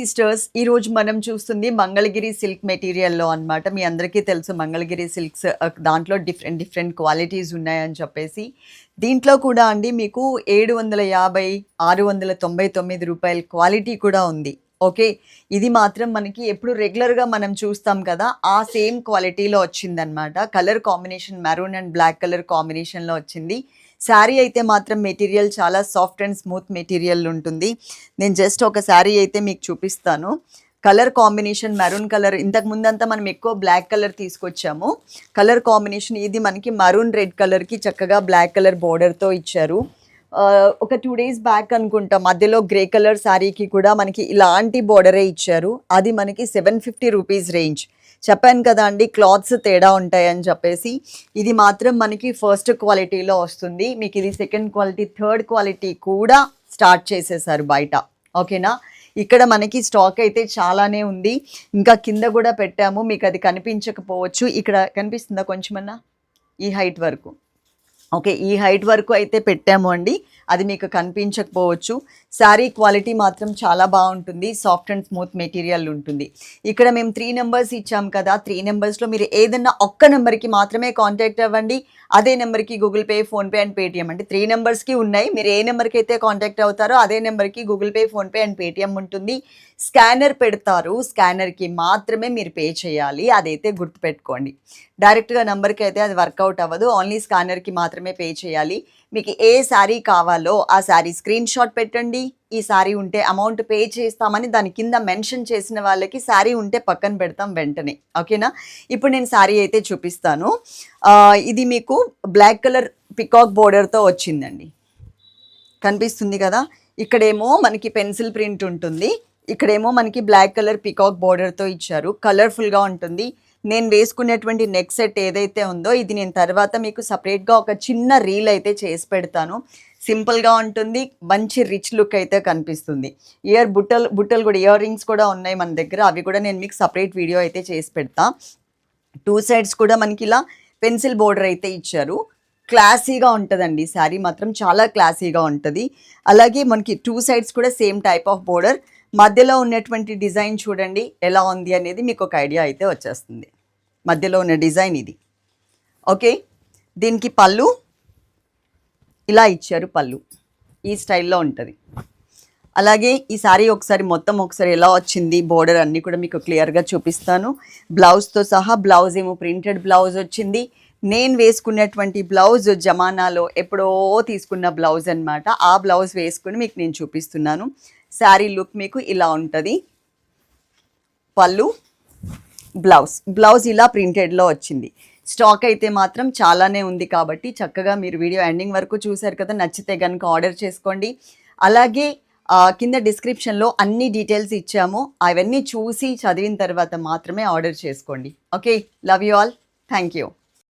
Sisters ఈ రోజు మనం చూస్తుంది మంగళగిరి సిల్క్ మెటీరియల్లో అన్నమాట. మీ అందరికీ తెలుసు మంగళగిరి సిల్క్స్ దాంట్లో డిఫరెంట్ డిఫరెంట్ క్వాలిటీస్ ఉన్నాయని చెప్పేసి. దీంట్లో కూడా అండి మీకు ఏడు వందల యాభై ఆరు వందల తొంభై తొమ్మిది రూపాయల క్వాలిటీ కూడా ఉంది. ఓకే? ఇది మాత్రం మనకి ఎప్పుడు రెగ్యులర్గా మనం చూస్తాం కదా ఆ సేమ్ క్వాలిటీలో వచ్చిందనమాట colour combination maroon and black colour కాంబినేషన్లో వచ్చింది. శారీ అయితే మాత్రం మెటీరియల్ చాలా సాఫ్ట్ అండ్ స్మూత్ మెటీరియల్ ఉంటుంది. నేను జస్ట్ ఒక శారీ అయితే మీకు చూపిస్తాను. Colour combination maroon colour. ఇంతకు ముందంతా మనం ఎక్కువ బ్లాక్ కలర్ తీసుకొచ్చాము. కలర్ కాంబినేషన్ ఇది మనకి మరూన్ రెడ్ కలర్కి చక్కగా బ్లాక్ కలర్ బోర్డర్తో ఇచ్చారు. ఒక టూ డేస్ బ్యాక్ అనుకుంటా మధ్యలో గ్రే కలర్ శారీకి కూడా మనకి ఇలాంటి బోర్డరే ఇచ్చారు. అది మనకి సెవెన్ ఫిఫ్టీ రూపీస్ రేంజ్. చెప్పాను కదా అండి క్లాత్స్ తేడా ఉంటాయని చెప్పేసి. ఇది మాత్రం మనకి ఫస్ట్ క్వాలిటీలో వస్తుంది. మీకు ఇది సెకండ్ క్వాలిటీ థర్డ్ క్వాలిటీ కూడా స్టార్ట్ చేసేసారు బయట. ఓకేనా? ఇక్కడ మనకి స్టాక్ అయితే చాలానే ఉంది. ఇంకా కింద కూడా పెట్టాము. మీకు అది కనిపించకపోవచ్చు. ఇక్కడ కనిపిస్తుందా కొంచెమన్నా? ఈ హైట్ వరకు. ఓకే ఈ హైట్ వరకు అయితే పెట్టాము అండి. అది మీకు కనిపించకపోవచ్చు. శారీ క్వాలిటీ మాత్రం చాలా బాగుంటుంది. సాఫ్ట్ అండ్ స్మూత్ మెటీరియల్ ఉంటుంది. ఇక్కడ మేము త్రీ నెంబర్స్ ఇచ్చాం కదా త్రీ నెంబర్స్లో మీరు ఏదన్నా ఒక్క నెంబర్కి మాత్రమే కాంటాక్ట్ అవ్వండి. అదే నెంబర్కి Google Pay PhonePe and Paytm అంటే త్రీ నెంబర్స్కి ఉన్నాయి. మీరు ఏ నెంబర్కి అయితే కాంటాక్ట్ అవుతారో అదే నెంబర్కి Google Pay PhonePe and Paytm ఉంటుంది. స్కానర్ పెడతారు. స్కానర్కి మాత్రమే మీరు పే చేయాలి. అదైతే గుర్తుపెట్టుకోండి. డైరెక్ట్గా నెంబర్కి అయితే అది వర్కౌట్ అవ్వదు. ఓన్లీ స్కానర్కి మాత్రమే పే చేయాలి. మీకు ఏ శారీ కావాలో ఆ శారీ స్క్రీన్ షాట్ పెట్టండి. ఈ శారీ ఉంటే అమౌంట్ పే చేస్తామని దాని కింద మెన్షన్ చేసిన వాళ్ళకి శారీ ఉంటే పక్కన పెడతాం వెంటనే. ఓకేనా? ఇప్పుడు నేను శారీ అయితే చూపిస్తాను. ఇది మీకు బ్లాక్ కలర్ పికాక్ బోర్డర్తో వచ్చిందండి. కనిపిస్తుంది కదా? ఇక్కడేమో మనకి పెన్సిల్ ప్రింట్ ఉంటుంది. ఇక్కడేమో మనకి బ్లాక్ కలర్ పికాక్ బోర్డర్తో ఇచ్చారు. కలర్ఫుల్గా ఉంటుంది. నేను వేసుకునేటువంటి నెక్ సెట్ ఏదైతే ఉందో ఇది నేను తర్వాత మీకు సపరేట్గా ఒక చిన్న రీల్ అయితే చేసి పెడతాను. సింపుల్గా ఉంటుంది మంచి రిచ్ లుక్ అయితే కనిపిస్తుంది. ఇయర్ బుట్టలు బుట్టలు కూడా ఇయర్ రింగ్స్ కూడా ఉన్నాయి మన దగ్గర. అవి కూడా నేను మీకు సపరేట్ వీడియో అయితే చేసి పెడతా. టూ సైడ్స్ కూడా మనకి ఇలా పెన్సిల్ బోర్డర్ అయితే ఇచ్చారు. క్లాసీగా ఉంటుందండి. శారీ మాత్రం చాలా క్లాసీగా ఉంటుంది. అలాగే మనకి టూ సైడ్స్ కూడా సేమ్ టైప్ ఆఫ్ బోర్డర్ మధ్యలో ఉన్నటువంటి డిజైన్ చూడండి ఎలా ఉంది అనేది మీకు ఒక ఐడియా అయితే వచ్చేస్తుంది. మధ్యలో ఉన్న డిజైన్ ఇది. ఓకే? దీనికి పళ్ళు ఇలా ఇచ్చారు పళ్ళు. ఈ స్టైల్లో ఉంటుంది. అలాగే ఈ సారీ ఒకసారి మొత్తం ఒకసారి ఎలా వచ్చింది బోర్డర్ అన్నీ కూడా మీకు క్లియర్గా చూపిస్తాను. బ్లౌజ్తో సహా బ్లౌజ్ ఏమో ప్రింటెడ్ బ్లౌజ్ వచ్చింది. నేను వేసుకున్నటువంటి బ్లౌజ్ జమానాలో ఎప్పుడో తీసుకున్న బ్లౌజ్ అన్నమాట. ఆ బ్లౌజ్ వేసుకుని మీకు నేను చూపిస్తున్నాను. శారీ లుక్ మీకు ఇలా ఉంటుంది. పళ్ళు బ్లౌజ్. బ్లౌజ్ ఇలా ప్రింటెడ్లో వచ్చింది. స్టాక్ అయితే మాత్రం చాలానే ఉంది కాబట్టి చక్కగా మీరు వీడియో ఎండింగ్ వరకు చూశారు కదా నచ్చితే కనుక ఆర్డర్ చేసుకోండి. అలాగే కింద డిస్క్రిప్షన్లో అన్ని డీటెయిల్స్ ఇచ్చాము. అవన్నీ చూసి చదివిన తర్వాత మాత్రమే ఆర్డర్ చేసుకోండి. Okay love you all. Thank you